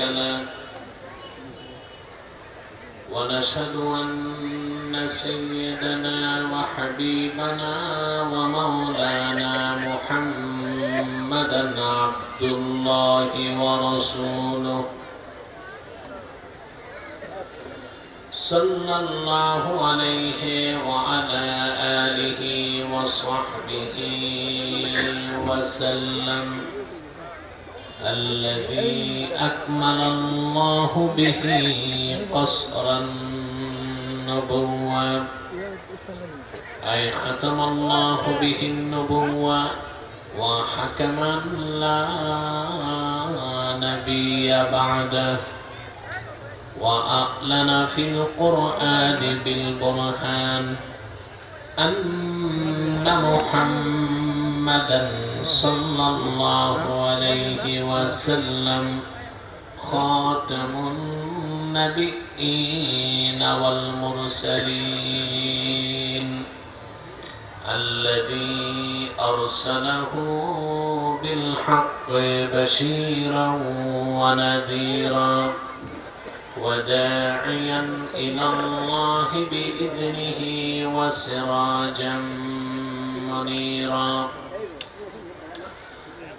له ونشهد أن سيدنا وحبيبنا ومولانا محمدا عبد الله ورسوله. صلى الله عليه وعلى آله وصحبه وسلم. الذي أكمل الله به قصر النبوة أي ختم الله به النبوة وحكما لا نبي بعده. وأعلن في القرآن بالبرهان أن محمدا صلى الله عليه وسلم. خاتم النبيين والمرسلين. الذي أرسله بالحق بشيرا ونذيرا وداعيا إلى الله بإذنه وسراجا منيرا.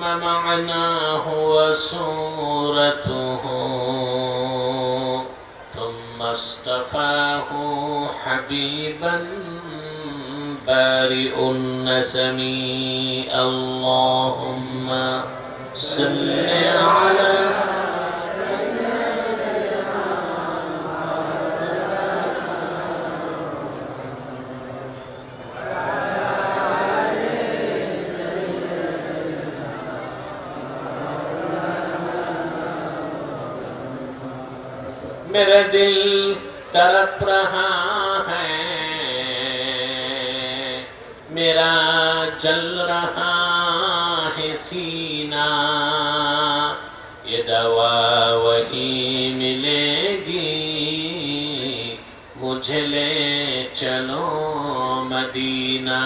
تم معناه وسورته. ثم اصطفاه حبيبا بارئ النسم. اللهم صل على मेरा दिल तड़प रहा है। मेरा जल रहा है सीना। ये दवा वही मिलेगी। मुझे ले चलो मदीना।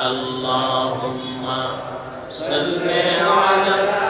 अल्लाहुम्मा सल्ले अला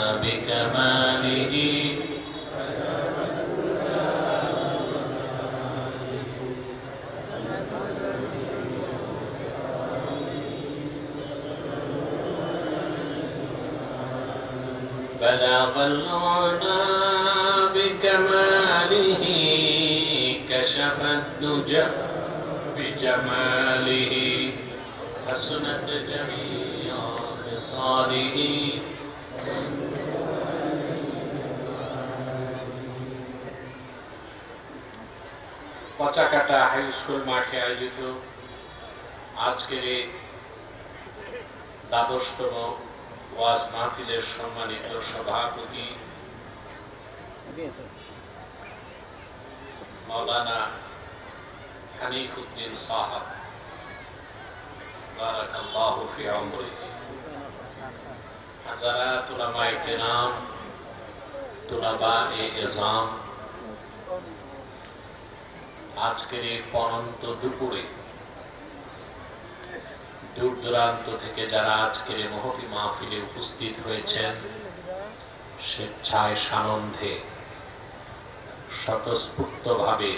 بلغ العلا بكماله كشف الدجى بجماله حسنت جميع خصاله পচাকাটা হাই স্কুল মাঠে আয়োজিত আজকের এই দ্বাদশতম ওয়াজ মাহফিলের সম্মানিত সভাপতি মাওলানা হানিফ উদ্দিন সাহাব আজকের এই পরন্ত দুপুরে দূর দূরান্ত থেকে যারা আজকের মহতি মাহফিলে উপস্থিত হয়েছেন, স্বেচ্ছায় সানন্দে, স্বতঃস্ফূর্তভাবে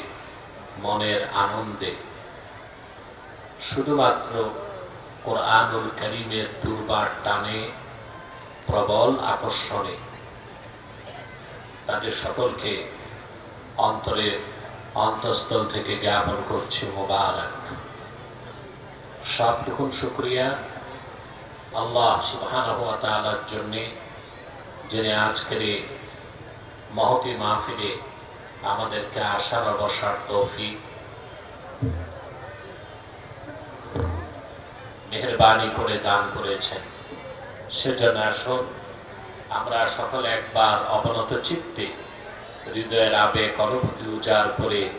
মনের আনন্দে, শুধুমাত্র কোরআনুল করিমের দুর্বার টানে, প্রবল আকর্ষণে তাদের সকলকে অন্তরের অন্তঃস্থল থেকে জ্ঞাপন করছি, মোবারক। সবটুকুন শুক্রিয়া আল্লাহ সুবহানাহু ওয়া তাআলার জন্য, যিনি আজকের এই মহতি মাহফিলে আমাদেরকে আসার ও বসার তৌফিক, মেহরবানি করে দান করেছেন। সেজন্য আসুন, আমরা সকলে একবার অবনত চিত্তে হৃদয়ের আবেগ, অনুভূতি উজাড় করে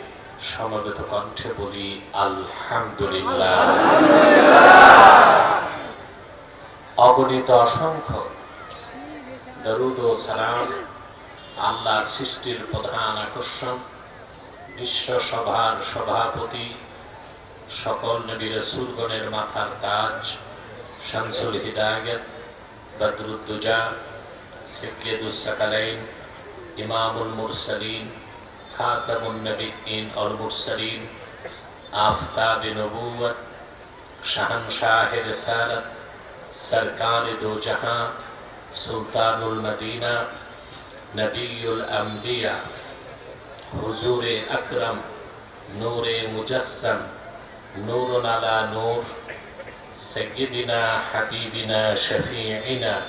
সমবেত কণ্ঠে বলি, আলহামদুলিল্লাহ। অগণিত অসংখ্য দরুদ ও সালাম, আল্লাহর সৃষ্টির প্রধান আকর্ষণ, বিশ্ব সভার সভাপতি, সকল নবী রসুলগণের মাথার তাজ, শামসুল হিদায়ত, বদরুদ্দুজা সিকিয়দুস সাকালাইন, ইমামুল মুরসালিন خاتم النبيين والمرسلين آفتاب نبوت شہنشاہ رسالت سرکان دو جہاں سلطان المدینہ نبی الانبیاء حضور اکرم نور مجسم نور على نور سیدنا حبیبنا شفیعنا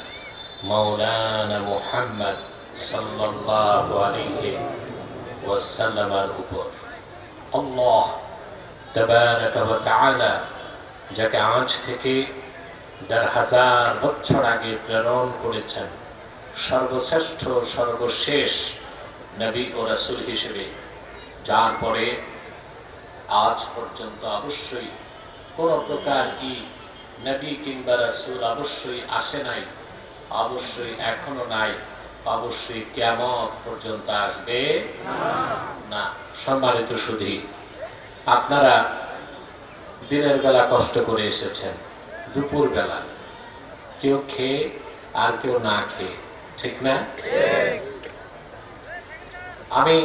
مولانا محمد صلی اللہ علیہ وسلم ওয়াসাল্লামের উপর। আল্লাহ যাকে আজ থেকে দেড় হাজার বছর আগে প্রেরণ করেছেন, সর্বশ্রেষ্ঠ, সর্বশেষ নবী ও রাসূল হিসেবে, যার পরে আজ পর্যন্ত অবশ্যই কোন প্রকার কি নবী কিংবা রাসূল অবশ্যই আসে নাই, অবশ্যই এখনও নাই। অবশ্যই কেমন পর্যন্ত আসবে? না। সম্মানিত শুধু আপনারা দিনের বেলা কষ্ট করে এসেছেন, দুপুর বেলা। কেউ খেয়ে আর কেউ না খেয়ে, ঠিক না? আমি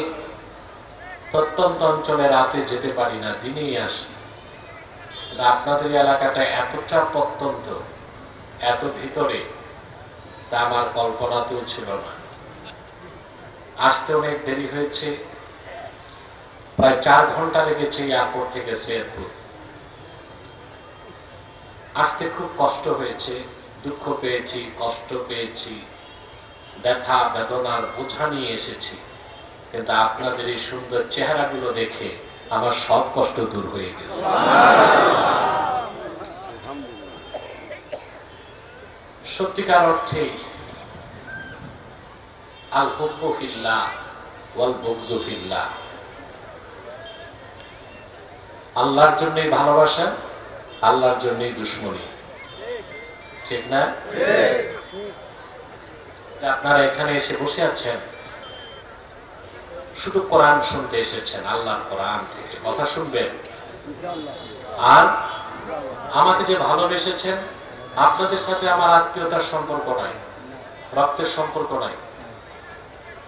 প্রত্যন্ত অঞ্চলে রাতে যেতে পারি না, দিনেই আসি। আপনাদের এলাকাটা এতটা প্রত্যন্ত, এত ভিতরে তা আমার কল্পনাতেও ছিল না। আসতে অনেক দেরি হয়েছে। প্রায় চার ঘণ্টা লেগেছে এয়ারপোর্ট থেকে শ্রেয়পুর আসতে খুব কষ্ট হয়েছে, দুঃখ পেয়েছি, কষ্ট পেয়েছি, ব্যথা, বেদনার বোঝা নিয়ে এসেছি। কিন্তু আপনাদের এই সুন্দর চেহারাগুলো দেখে আমার সব কষ্ট দূর হয়ে গেছে। সত্যিকার অর্থে আল হুব্বু ফিল্লাহ ওয়াল বুগজু ফিল্লাহ। আল্লাহর জন্যই ভালোবাসা, আল্লাহর জন্যই দুশ্মনী। ঠিক না? আপনারা এখানে এসে বসে আছেন? শুধু কোরআন শুনতে এসেছেন, আল্লাহর কোরআন থেকে। কথা শুনবেন? আর আমাকে যে ভালোবেসেছেন আপনাদের সাথে আমার আত্মীয়তার সম্পর্ক নাই, রক্তের সম্পর্ক নাই,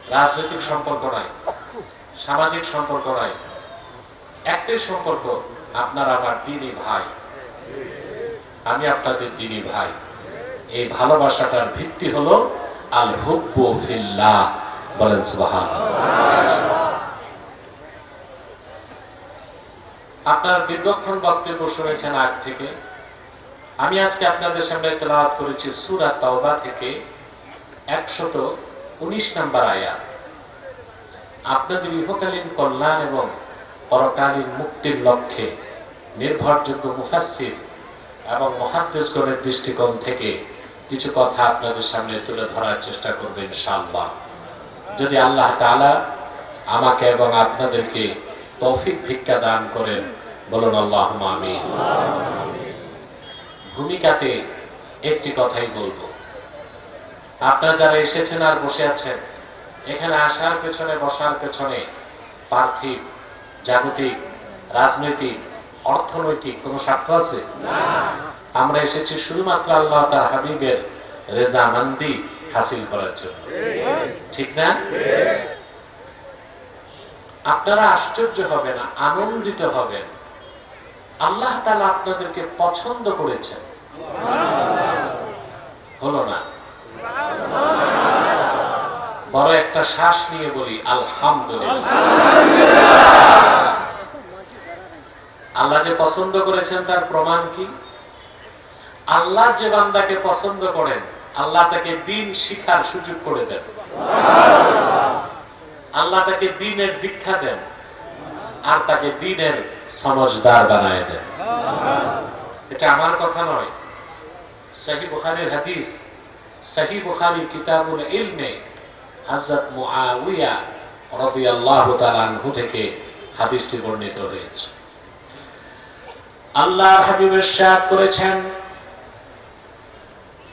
রাজনৈতিক সম্পর্ক নাই, সামাজিক সম্পর্ক নাই। একটাই সম্পর্ক, আপনার আমার দিনই ভাই। আমি আপনাদের দিনই ভাই। এই ভালোবাসাটার ভিত্তি হলো আল হুব্বু বলেন সুবহান আপনার দীর্ঘক্ষণ বক্তব্য শুনেছেন আগ থেকে। আমি আজকে আপনাদের সামনে তেলাওয়াত করেছি সূরা তাওবা থেকে একশত উনিশ নাম্বার আয়াত। আপনাদের ইহকালীন কল্যাণ এবং পরকালীন মুক্তির লক্ষ্যে নির্ভরযোগ্য মুফাসসির এবং মহাদ্দেশগণের দৃষ্টিকোণ থেকে কিছু কথা আপনাদের সামনে তুলে ধরার চেষ্টা করবে ইনশাআল্লাহ। যদি আল্লাহ তাআলা আমাকে এবং আপনাদেরকে তৌফিক ভিক্ষা দান করেন, বলুন আল্লাহ আমিন। ভূমিকাতে একটি কথাই বলব। আপনারা যারা এসেছেন আর বসে আছেন এখানে আসার পেছনে বসার পেছনে পার্থিব জাগতিক রাজনৈতিক অর্থনৈতিক কোন স্বার্থ আছে? আমরা এসেছি শুধুমাত্র আল্লাহ তার হাবিবের রেজামান্দি হাসিল করার জন্য। ঠিক না? আপনারা আশ্চর্য হবেন আনন্দিত হবেন। আল্লাহ তালা আপনাদেরকে পছন্দ করেছেন। হলো না? বড় একটা শ্বাস নিয়ে বলি, আলহামদুলিল্লাহ। আল্লাহ যে পছন্দ করেছেন, তার প্রমাণ কি? আল্লাহ যে বান্দাকে পছন্দ করেন, আল্লাহ তাকে দিন শিখার সুযোগ করে দেন। আল্লাহ তাকে দিনের দীক্ষা দেন। আর তাকে দিনের সমজদার বানায় দেন। এটা আমার কথা নয়। সাহি বুখারির হাদিস, সাহি বুখারির কিতাবুল ইলমে হজরত মুআউয়া রাদিয়াল্লাহু তাআলা আনহু থেকে হাদিসটি বর্ণিত হয়েছে। আল্লাহ হাবিব ইরশাদ করেছেন,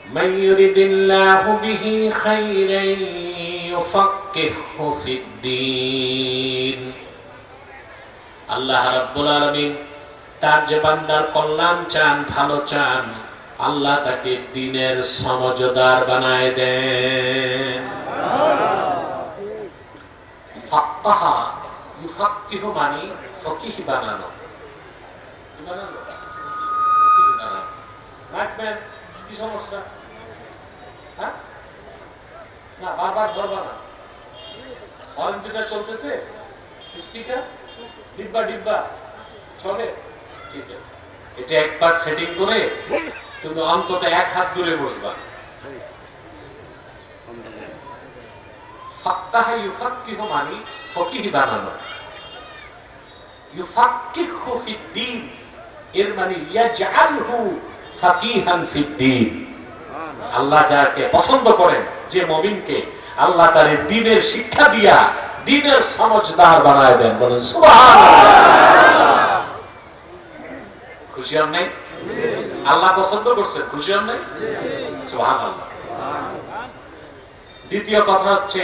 মান ইউরিদিল্লাহু বিহি খাইরাই ইউফাক্কিহু ফিদ-দীন আল্লাহ রাব্বুল আলামিন তার যে বান্দার কল্যাণ চান, ভালো চান, আল্লাহ তাকে দিনের সমজদার বানায় দেন। ফাক্কাহা ইউফাক্কিহু মানে ফকিহ বানানো। হ্যাঁ? না, বারবার ধরবা না। হরেন যেটা চলতেছে? স্পিকার ডিব্বা ডিব্বা। চলে। ঠিক আছে। এটা একবার সেটিং করে তুমি অন্তত এক হাত দূরে বসবা। মানে আল্লাহ যাকে পছন্দ করেন, যে মুমিনকে, আল্লাহ তার এই দ্বীনের শিক্ষা দিয়া দ্বীনের সমজদার বানায় দেন, বলেন খুশি হন নাই? আল্লাহ পছন্দ করছেন, খুশি হন নাই? দ্বিতীয় কথা হচ্ছে,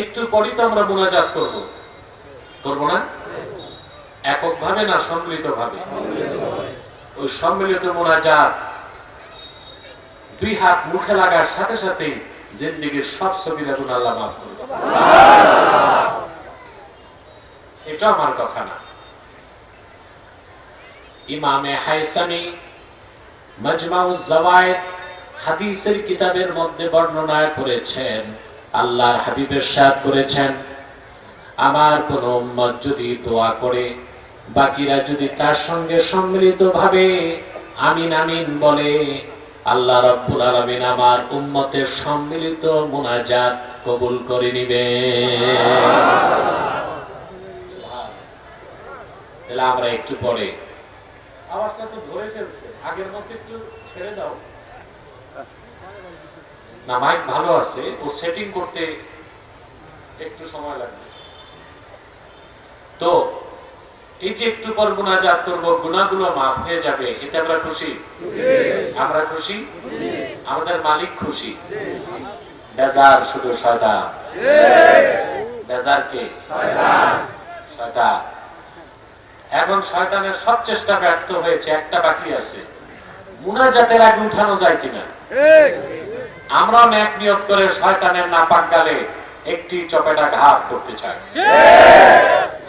একটু পরই তো আমরা মোনাজাত করব। করব না? এককভাবে না সম্মিলিত ভাবে ওই সম্মিলিত মোনাজাত দুই হাত মুখে লাগার সাথে সাথে জিন্দিগির সব ছবির গুণ আল্লাহ মাফ করবে এটা আমার কথা না। ইমামে হাইসামি মাজমাউজ জাওয়ায়েদ হাদিসের কিতাবের মধ্যে বর্ণনা করেছেন আল্লাহর হাবিবের সাথ করেছেন, আমার কোন উম্মত যদি দোয়া করে, বাকিরা যদি তার সঙ্গে সম্মিলিত ভাবে আমিন আমিন বলে আল্লাহ রব্বুল আলামিন আমার উম্মতের সম্মিলিত মোনাজাত কবুল করে নিবে আমরা একটু পরে। আগের একটু ছেড়ে দাও। ভালো আছে। সেটিং করতে একটু সময় লাগবে। তো এই যে একটু পর গুণাজাত করব গুণাগুলো মাফ হয়ে যাবে এতে আমরা খুশি? আমরা খুশি? আমাদের মালিক খুশি? বেজার শুধু বেজার কে? এখন শয়তানের সব চেষ্টা ব্যর্থ হয়েছে একটা বাকি আছে। মুনাজাতের আগে উঠানো যায় কিনা? আমরা ন্যাক নিয়ত করে শয়তানের নাপাক গালে একটি চপেটা ঘাত করতে চাই।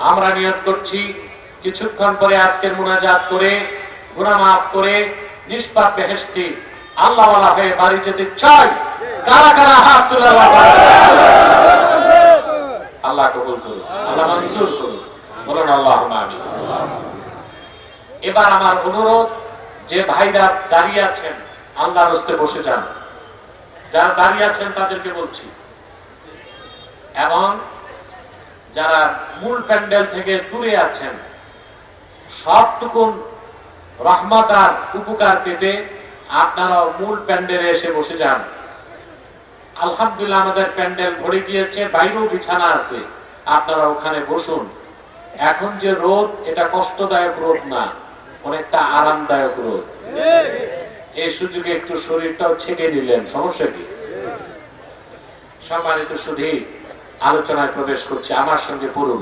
আমরা নিয়ত করছি কিছুক্ষণ পরে আজকের মুনাজাত করে, গুনাহ মাফ করে, নিষ্পাপ বেহেশতি আল্লাহ হয়ে বাড়ি যেতে চাই। কারা কারা হাত তুলে আল্লাহ কবুল করুন। আল্লাহ মঞ্জুর করুন। বলুন আল্লাহ এবার আমার অনুরোধ, যে ভাইরা দাঁড়িয়ে আছেন, আল্লাহর হস্তে বসে যান। যারা দাঁড়িয়ে আছেন, তাদেরকে বলছি। এবং যারা মূল প্যান্ডেল থেকে দূরে আছেন সবটুকুন রহমত আর উপকার পেতে আপনারা মূল প্যান্ডেলে এসে বসে যান। আলহামদুলিল্লাহ আমাদের প্যান্ডেল ভরে গিয়েছে, বাইরেও বিছানা আছে। আপনারা ওখানে বসুন। এখন যে রোদ, এটা কষ্টদায়ক রোদ না, অনেকটা আরামদায়ক রোদ। এই সুযোগে একটু শরীরটাও ছেঁকে নিলেন, সমস্যা কি? সম্মানিত শুধু আলোচনায় প্রবেশ করছে, আমার সঙ্গে পড়ুন।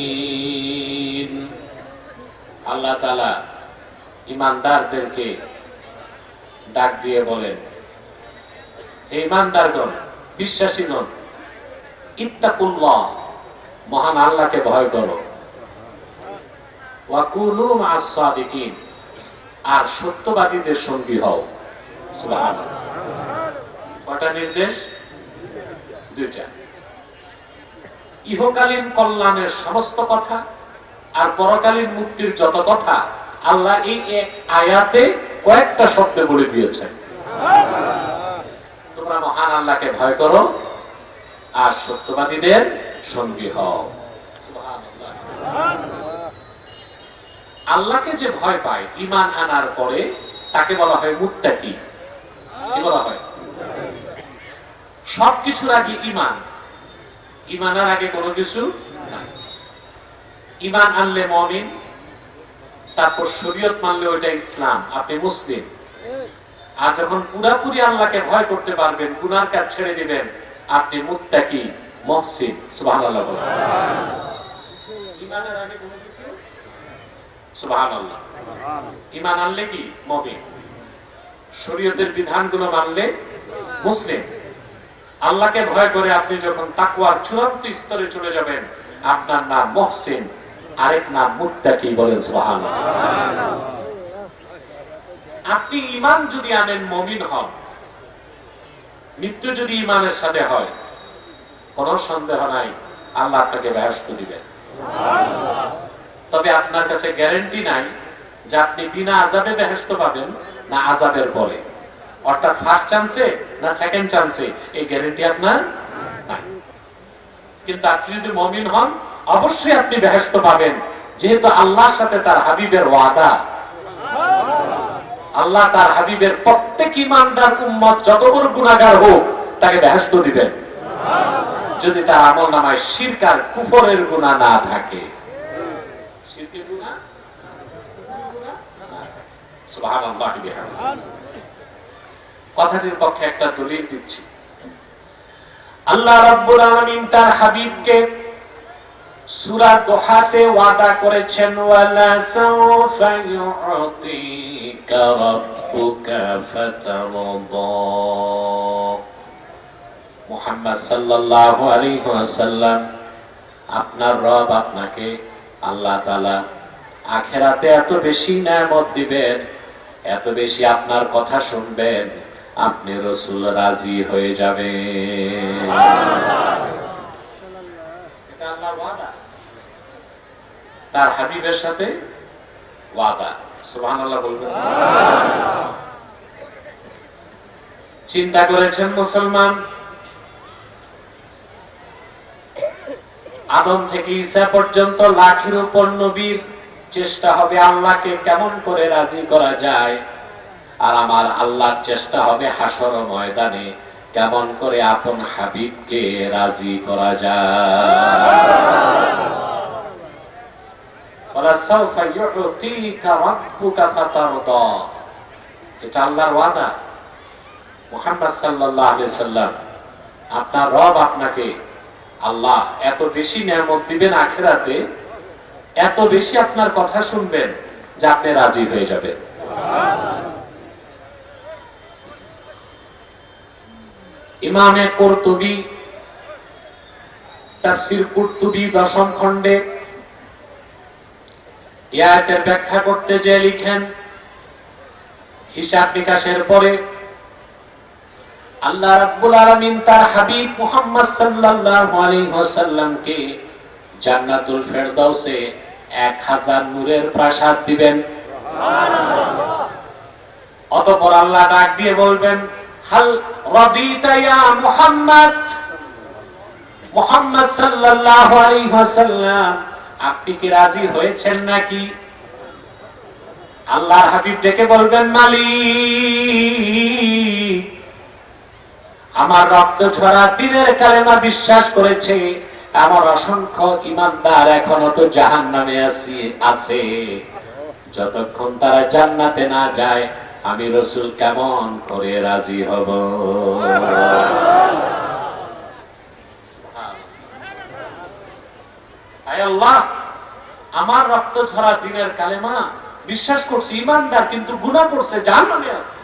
আল্লাহ তালা ইমানদারদেরকে ডাক দিয়ে বলেন ইমানদারগণ, বিশ্বাসীগণ, ইত্তাকুল্লাহ, মহান আল্লাহকে ভয় করো। আর সত্যবাদীদের সঙ্গী হও। কটা নির্দেশ? দুইটা। ইহকালীন কল্যাণের সমস্ত কথা আর পরকালীন মুক্তির যত কথা, আল্লাহ এই এক আয়াতে কয়েকটা শব্দে বলে দিয়েছেন। তোমরা মহান আল্লাহকে ভয় করো আর সত্যবাদীদের সঙ্গী হও। আল্লাহকে যে ভয় পায় ইমান আনার পরে তাকে বলা হয় মুত্তাকি কি? বলা হয়? সবকিছুর আগে ইমান ইমানের আগে কোনো কিছু ইমান আনলে মমিন, তারপর শরীয়ত মানলে ওইটা ইসলাম। আপনি মুসলিম। আর যখন পুরাপুরি আল্লাহকে ভয় করতে পারবেন, গুনার কাজ ছেড়ে দিবেন, আপনি মুত্তাকি, মহসিন বলেন। ইমানের ইমান আনলে কি? মমিন। শরীয়তের বিধানগুলো মানলে মুসলিম। আল্লাহকে ভয় করে আপনি যখন তাকুয়ার চূড়ান্ত স্তরে চলে যাবেন, আপনার নাম মহসিন। আরেক নাম মুত্তাকি বলেন সুবহানাল্লাহ। আপনি ইমান যদি আনেন, মমিন হন, মৃত্যু যদি ইমানের সাথে হয়, কোন সন্দেহ নাই, আল্লাহ আপনাকে ব্যস্ত দিবেন। তবে আপনার কাছে গ্যারেন্টি নাই যে আপনি বিনা আজাবে বেহেস্ত পাবেন, না আজাবের পরে। অর্থাৎ ফার্স্ট চান্সে না সেকেন্ড চান্সে এই গ্যারেন্টি আপনার নাই। কিন্তু আপনি যদি মমিন হন অবশ্যই আপনি বেহেস্ত পাবেন, যেহেতু আল্লাহর সাথে তার হাবিবের ওয়াদা। আল্লাহ তার হাবিবের প্রত্যেক ইমানদার উম্মত যত বড় গুণাগার হোক, তাকে বেহেস্ত দিবেন। যদি তার আমল নামায় শিরকার কুফরের গুণা না থাকে। কথাটির পক্ষে একটা দলিল দিচ্ছি। আল্লাহ রাব্বুল আলামিন তার হাবিবকে দোহাতে ওয়াদা করেছেন, ওয়ালা সাউফা ইউতিকা রাব্বুকা ফাতারদা মুহাম্মদ সাল্লাল্লাহু আলাইহি ওয়াসাল্লাম, আপনার রব আপনাকে আল্লাহ তাআলা আখেরাতে এত বেশি নেয়ামত দিবেন, এত বেশি আপনার কথা শুনবেন, আপনি রসুল রাজি হয়ে যাবেন। তার হাবিবের সাথে ওয়াদা। সুবহানাল্লাহ বলবেন। চিন্তা করেছেন মুসলমান? আদম থেকে ঈসা পর্যন্ত লাখের উপর নবীর চেষ্টা হবে আল্লাহকে কেমন করে রাজি করা যায়? আর আমার আল্লাহর চেষ্টা হবে হাসর ময়দানে। কেমন করে আপন হাবিবকে রাজি করা যায়? আপনার রব আপনাকে আল্লাহ এত বেশি নিয়ামত দিবেন আখেরাতে, এত বেশি আপনার কথা শুনবেন যে আপনি রাজি হয়ে যাবেন। ইমামে কর্তুবি তাফসির কুর্তুবি দশম খণ্ডে ইয়াতের ব্যাখ্যা করতে যে লিখেন হিসাব নিকাশের পরে আল্লাহ রাব্বুল আলামিন তার হাবিব মুহাম্মদ সাল্লাল্লাহু আলাইহি ওয়াসাল্লামকে জান্নাতুল ফেরদাউসে 1000 নূরের প্রাসাদ দিবেন। অতঃপর আল্লাহ ডাক দিয়ে বলবেন হাল রাদিতা মুহাম্মদ। মুহাম্মদ সাল্লাল্লাহু আলাইহি ওয়াসাল্লাম, আপনি কি রাজি হয়েছেন নাকি? আল্লাহর হাবিব ডেকে বলবেন, মালিক, আমার রক্ত ছড়া দিনের কালেমা বিশ্বাস করেছে, আমার অসংখ্য ইমানদার এখনও তো জাহান নামে আছে। যতক্ষণ তারা জান্নাতে না যায় আমি রসুল কেমন করে রাজি হব? আমার রক্ত ছড়া দিনের কালেমা বিশ্বাস করছি ইমানদার কিন্তু গুণা করছে জাহান নামে আছে।